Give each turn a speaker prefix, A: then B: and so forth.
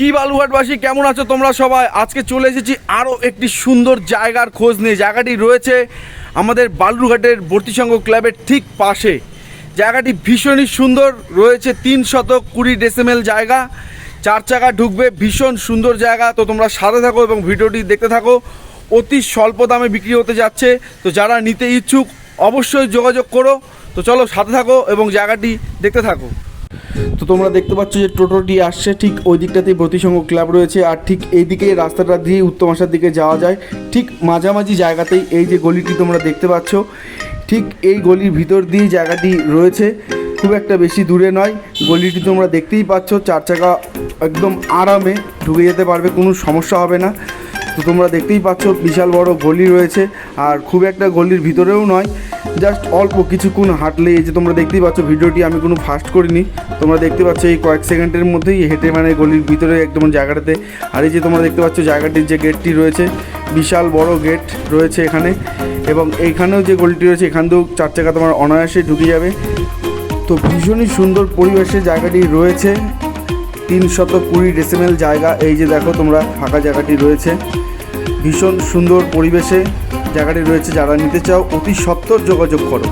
A: কি বালুঘাটবাসী কেমন আছো তোমরা সবাই? আজকে চলে এসেছি আরও একটি সুন্দর জায়গার খোঁজ নিয়ে। জায়গাটি রয়েছে আমাদের বালুরঘাটের ভর্তিসংঘ ক্লাবের ঠিক পাশে। জায়গাটি ভীষণই সুন্দর, রয়েছে তিন শতক কুড়ি ডেসিমেল জায়গা। চার চাকা ঢুকবে, ভীষণ সুন্দর জায়গা। তো তোমরা সাথে থাকো এবং ভিডিওটি দেখতে থাকো। অতি স্বল্প দামে বিক্রি হতে যাচ্ছে। তো যারা নিতে ইচ্ছুক, অবশ্যই যোগাযোগ করো। তো চলো সাথে থাকো এবং জায়গাটি দেখতে থাকো। তো তোমরা দেখতে পাচ্ছ যে টোটোটি আসছে, ঠিক ওই দিকটাতেই প্রতিসংঘ ক্লাব রয়েছে আর ঠিক এই দিকে রাস্তাটা দিয়ে উত্তম আসার দিকে যাওয়া যায়। ঠিক মাঝামাঝি জায়গাতেই এই যে গলিটি তোমরা দেখতে পাচ্ছ, ঠিক এই গলির ভিতর দিয়ে জায়গাটি রয়েছে। খুব একটা বেশি দূরে নয়, গলিটি তোমরা দেখতেই পাচ্ছ, চার চাকা একদম আরামে ঢুকে যেতে পারবে, কোনো সমস্যা হবে না। তো তোমরা দেখতেই পাচ্ছ, বিশাল বড় গলি রয়েছে, আর খুব একটা গলির ভিতরেও নয়। জাস্ট অল্প কিছুক্ষণ হাঁটলে এই যে তোমরা দেখতেই পাচ্ছ, ভিডিওটি আমি কোনো ফাস্ট করিনি। তোমরা দেখতে পাচ্ছ এই কয়েক সেকেন্ডের মধ্যেই হেঁটে মানে গলির ভিতরে একদম জায়গাটাতে। আর এই যে তোমরা দেখতে পাচ্ছ, জায়গাটির যে গেটটি রয়েছে, বিশাল বড় গেট রয়েছে এখানে। এবং এইখানেও যে গলিটি রয়েছে, এখান দিয়েও চার চাকা তোমার অনায়াসে ঢুকে যাবে। তো ভীষণই সুন্দর পরিবেশে জায়গাটি রয়েছে। তিন শত কুড়ি ডেসিমেল জায়গা। এই যে দেখো তোমরা ফাঁকা জায়গাটি রয়েছে। ভীষণ সুন্দর পরিবেশে জায়গাটি রয়েছে। যারা নিতে চাও, অতি সত্তর যোগাযোগ করো।